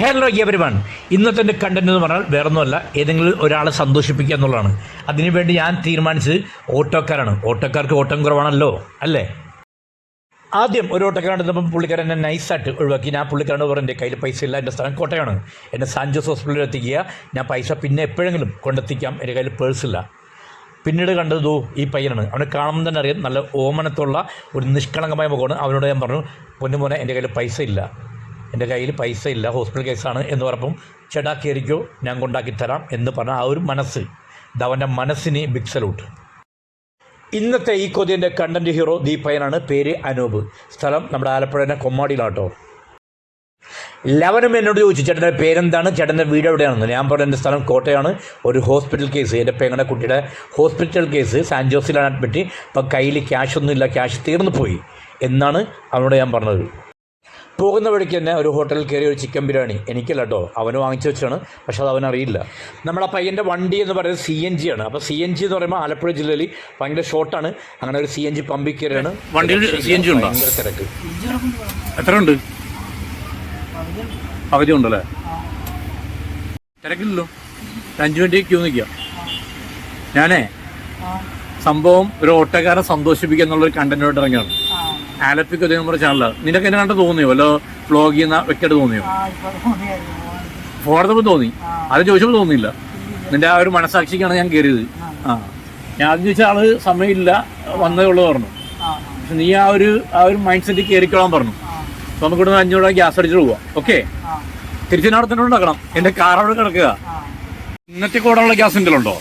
Hello every one ഇന്നത്തെ എന്റെ content എന്ന് പറഞ്ഞാൽ വേറെ ഒന്നുമല്ല ഏതെങ്കിലും ഒരാളെ സന്തോഷിപ്പിക്കുക എന്നുള്ളതാണ്. അതിനുവേണ്ടി ഞാൻ തീരുമാനിച്ചത് ഓട്ടോക്കാരാണ്. ഓട്ടോക്കാർക്ക് ഓട്ടം കുറവാണല്ലോ അല്ലേ? ആദ്യം ഒരു ഓട്ടോക്കാരൻ പുള്ളിക്കാരൻ എന്നെ നൈസായിട്ട് ഒഴിവാക്കി. ഞാൻ പുള്ളിക്കാരനോട് പറഞ്ഞു എന്റെ കയ്യിൽ പൈസ ഇല്ല എന്റെ സ്ഥലം കോട്ടയാണ് എന്നെ സാൻജോസ് ഹോസ്പിറ്റലിൽ എത്തിക്കുക. ഞാൻ പൈസ പിന്നെ എപ്പോഴെങ്കിലും കൊണ്ടെത്തിക്കാം. എന്റെ കയ്യിൽ പേഴ്സില്ല പിന്നീട് കണ്ടത് ഈ പയ്യനാണ്. അവനെ കാണുമ്പോൾ തന്നെ അറിയാം നല്ല ഓമനത്തുള്ള ഒരു നിഷ്കളങ്കമായ മുഖമാണ്. അവനോട് ഞാൻ പറഞ്ഞു പൊന്നുമോനെ എന്റെ കയ്യിൽ പൈസ ഇല്ല. എന്റെ കയ്യിൽ പൈസ ഇല്ല ഹോസ്പിറ്റൽ കേസാണ് എന്ന് പറഞ്ഞപ്പം ചേട്ടാ കയറിക്കോ ഞാൻ കൊണ്ടാക്കി തരാം എന്ന് പറഞ്ഞ ആ ഒരു മനസ്സ്. ഇത് അവന്റെ മനസ്സിന് ബിഗ് സലൂട്ട് ഇന്നത്തെ ഈ കൊതിന്റെ കണ്ടന്റ് ഹീറോ ദീപയനാണ് പേര് അനൂപ്. സ്ഥലം നമ്മുടെ ആലപ്പുഴേന്റെ കൊമ്മാടിയിലാട്ടോ. ലവനും എന്നോട് ചോദിച്ചു ചേട്ടന്റെ പേരെന്താണ്? ചേട്ടന്റെ വീട് എവിടെയാണെന്ന്? ഞാൻ പറഞ്ഞു എന്റെ സ്ഥലം കോട്ടയാണ് ഒരു ഹോസ്പിറ്റൽ കേസ് എന്റെ പെങ്ങളുടെ കുട്ടിയുടെ ഹോസ്പിറ്റൽ കേസ് സാൻ ജോസിലാണ് അഡ്മിറ്റ് അപ്പം കയ്യിൽ ക്യാഷ് ഒന്നുമില്ല ക്യാഷ് തീർന്നു പോയി എന്നാണ് അവനോട് ഞാൻ പറഞ്ഞത്. പോകുന്ന വഴിക്ക് തന്നെ ഒരു ഹോട്ടലിൽ കയറി ഒരു ചിക്കൻ ബിരിയാണി. എനിക്കല്ല കേട്ടോ അവന് വാങ്ങിച്ചു വെച്ചാണ്. പക്ഷെ അത് അവനറിയില്ല നമ്മുടെ പയ്യന്റെ വണ്ടി എന്ന് പറയുന്നത് സി എൻ ജി ആണ്. അപ്പോൾ സി എൻ ജി എന്ന് പറയുമ്പോൾ ആലപ്പുഴ ജില്ലയിൽ ഭയങ്കര ഷോർട്ടാണ് അങ്ങനെ ഒരു സി എൻ ജി പമ്പിൽ കയറിയാണ്? ഭയങ്കര തിരക്ക് എത്ര ഉണ്ട്? അവധി ഉണ്ടല്ലേ തിരക്കില്ലല്ലോ. അഞ്ചു അഞ്ച് മിനിറ്റ് ക്യൂ നിൽക്കുക. ഞാനേ സംഭവം ഒരു ഓട്ടോക്കാരെ സന്തോഷിപ്പിക്കുക എന്നുള്ളൊരു കണ്ടന്റോട്ട് ഇറങ്ങിയാണ് ആലപ്പിക്ക് അതേ നമ്മുടെ ചാനലാണ് നിനക്ക് എന്നെ കണ്ട് തോന്നിയോ? വല്ലോ ബ്ലോഗ് ചെയ്യുന്ന വ്യക്തിയായിട്ട് തോന്നിയോ? ഫോട്ടോപ്പോൾ തോന്നി. അത് ചോദിച്ചപ്പോൾ തോന്നിയില്ല. നിന്റെ ആ ഒരു മനസാക്ഷിക്കാണ് ഞാൻ കയറിയത്. ആ. ഞാൻ ആദ്യം ചോദിച്ച ആൾ സമയമില്ല വന്നേ ഉള്ളൂ പറഞ്ഞു. പക്ഷെ നീ ആ ഒരു ആ ഒരു മൈൻഡ് സെറ്റ് കയറിക്കോളാൻ പറഞ്ഞു. അപ്പൊ നമുക്ക് ഇവിടെ അഞ്ഞൂറ് രൂപ ഗ്യാസ് അടിച്ചിട്ട് പോവാം. ഓക്കെ? തിരിച്ചിനവിടെ തന്നെ ഉണ്ടാക്കണം എന്റെ കാർ അവിടെ കിടക്കുക. ഇന്നത്തെ കൂടെയുള്ള ഗ്യാസ് എന്തെങ്കിലും ഉണ്ടോ?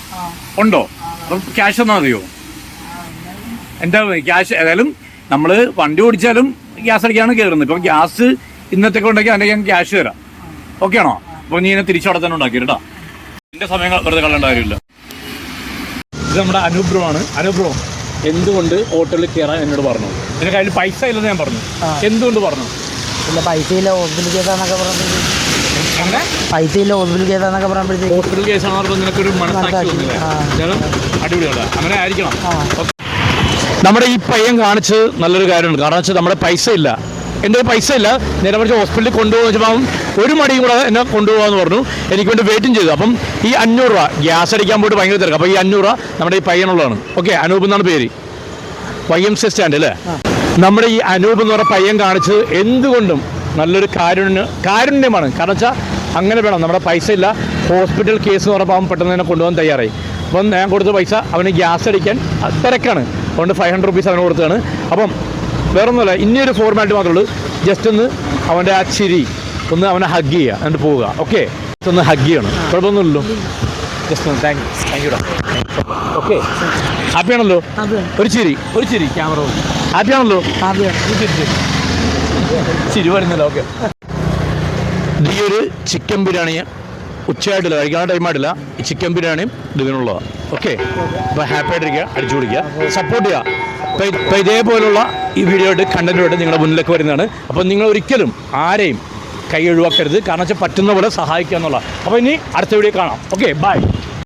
ഉണ്ടോ അപ്പം ക്യാഷ് തന്നാൽ മതിയോ? എന്താ ക്യാഷ് ഏതായാലും നമ്മൾ വണ്ടി ഓടിച്ചാലും ഗ്യാസ് അടിക്കാണ് കയറുന്നത് ഇപ്പം ഗ്യാസ് ഇന്നത്തെ ഉണ്ടെങ്കിൽ അതിന്റെ ഞാൻ ക്യാഷ് തരാം. ഓക്കെ ആണോ? അപ്പോൾ നീ എന്നെ തിരിച്ചവിടെ തന്നെ ഉണ്ടാക്കി കേട്ടോ എന്റെ സമയം വെറുതെ കളയേണ്ട കാര്യമില്ല. ഇത് നമ്മുടെ അനുഭവമാണ് അനുഭവം എന്തുകൊണ്ട് ഹോട്ടലിൽ കയറാൻ എന്നോട് പറഞ്ഞു? എന്റെ കയ്യിൽ പൈസ ഇല്ലെന്ന് ഞാൻ പറഞ്ഞു. എന്തുകൊണ്ട് പറഞ്ഞു? ഇല്ല പൈസ ഇല്ല ഹോസ്പിറ്റൽ കേസാന്നൊക്കെ അങ്ങനെ പൈസ ഇല്ല ഹോസ്പിറ്റൽ കേസാന്നൊക്കെ പറയുമ്പോഴത്തേക്ക് ഹോസ്പിറ്റൽ കേസാണെന്ന് പറഞ്ഞപ്പോൾ നിനക്കൊരു മനസ്സാക്ഷി അടിപൊളിയാണ് അങ്ങനെ ആയിരിക്കണം. നമ്മുടെ ഈ പയ്യൻ കാണിച്ച് നല്ലൊരു കാര്യമാണ്. കാരണം വെച്ചാൽ നമ്മുടെ പൈസ ഇല്ല. എന്റെ പൈസ ഇല്ല. നേരെ മറിച്ച് ഹോസ്പിറ്റലിൽ അവൻ ഒരു മടിയും കൂടെ എന്നെ കൊണ്ടുപോകാമെന്ന് പറഞ്ഞു. എനിക്ക് വേണ്ടി വെയിറ്റും ചെയ്തു. അപ്പം ഈ അഞ്ഞൂറ് രൂപ ഗ്യാസ് അടിക്കാൻ പോയിട്ട് ഭയങ്കര തിരക്ക്. അപ്പോൾ ഈ അഞ്ഞൂറ് രൂപ നമ്മുടെ ഈ പയ്യനുള്ളതാണ്. ഓക്കെ അനൂപ് എന്നാണ് പേര്. വൈ എം സി സ്റ്റാൻഡ് അല്ലേ? നമ്മുടെ ഈ അനൂപ് എന്ന് പറഞ്ഞ പയ്യൻ കാണിച്ച് എന്തുകൊണ്ടും നല്ലൊരു കാരുണ്യ കാരുണ്യമാണ്. കാരണം വെച്ചാൽ അങ്ങനെ വേണം. നമ്മുടെ പൈസ ഇല്ല. ഹോസ്പിറ്റൽ കേസ് എന്ന് പറഞ്ഞപ്പോൾ അവൻ പെട്ടെന്ന് തന്നെ കൊണ്ടുപോകാൻ തയ്യാറായി. അപ്പം ഞാൻ കൊടുത്ത പൈസ അവന് ഗ്യാസ് അടിക്കാൻ തിരക്കാണ്. അതുകൊണ്ട് ഫൈവ് ഹൺഡ്രഡ് റുപ്പീസ് അവന് കൊടുത്താണ് അപ്പം വേറൊന്നുമല്ല ഇനിയൊരു ഫോർമാറ്റ് മാത്രമേ ഉള്ളൂ. ജസ്റ്റ് ഒന്ന് അവന്റെ ആ ചിരി ഒന്ന് അവനെ ഹഗ് ചെയ്യുക എന്നിട്ട് പോവുക. ഓക്കെ ഒന്ന് ഹഗ് ചെയ്യണം. കുഴപ്പമൊന്നുമില്ലല്ലോ. ജസ്റ്റ് ഒന്ന് താങ്ക് താങ്ക് യുടാ ഓക്കെ ഹാപ്പിയാണല്ലോ ആണല്ലോ? ഒരു ചിരി ഒരു ചിരി. ക്യാമറ ഹാപ്പിയാണല്ലോ ആണല്ലോ? ചിരി വരുന്നില്ല ഓക്കെ ഈ ഒരു ചിക്കൻ ബിരിയാണി ഉച്ചയായിട്ടില്ല. കഴിക്കാൻ ഈ ചിക്കൻ ബിരിയാണിയും ഇതിനുള്ളതാണ് ഓക്കെ അപ്പോൾ ഹാപ്പി ആയിട്ടിരിക്കുക അടിച്ചു പിടിക്കുക സപ്പോർട്ട് ചെയ്യുക അപ്പോൾ ഇതേപോലുള്ള ഈ വീഡിയോ ആയിട്ട് കണ്ടന്റുമായിട്ട് നിങ്ങളുടെ മുന്നിലേക്ക് വരുന്നതാണ്. അപ്പോൾ നിങ്ങൾ ഒരിക്കലും ആരെയും കൈ ഒഴിവാക്കരുത്. കാരണം വെച്ചാൽ പറ്റുന്ന പോലെ സഹായിക്കുക എന്നുള്ള അപ്പോൾ ഇനി അടുത്ത വീഡിയോ കാണാം. Okay bye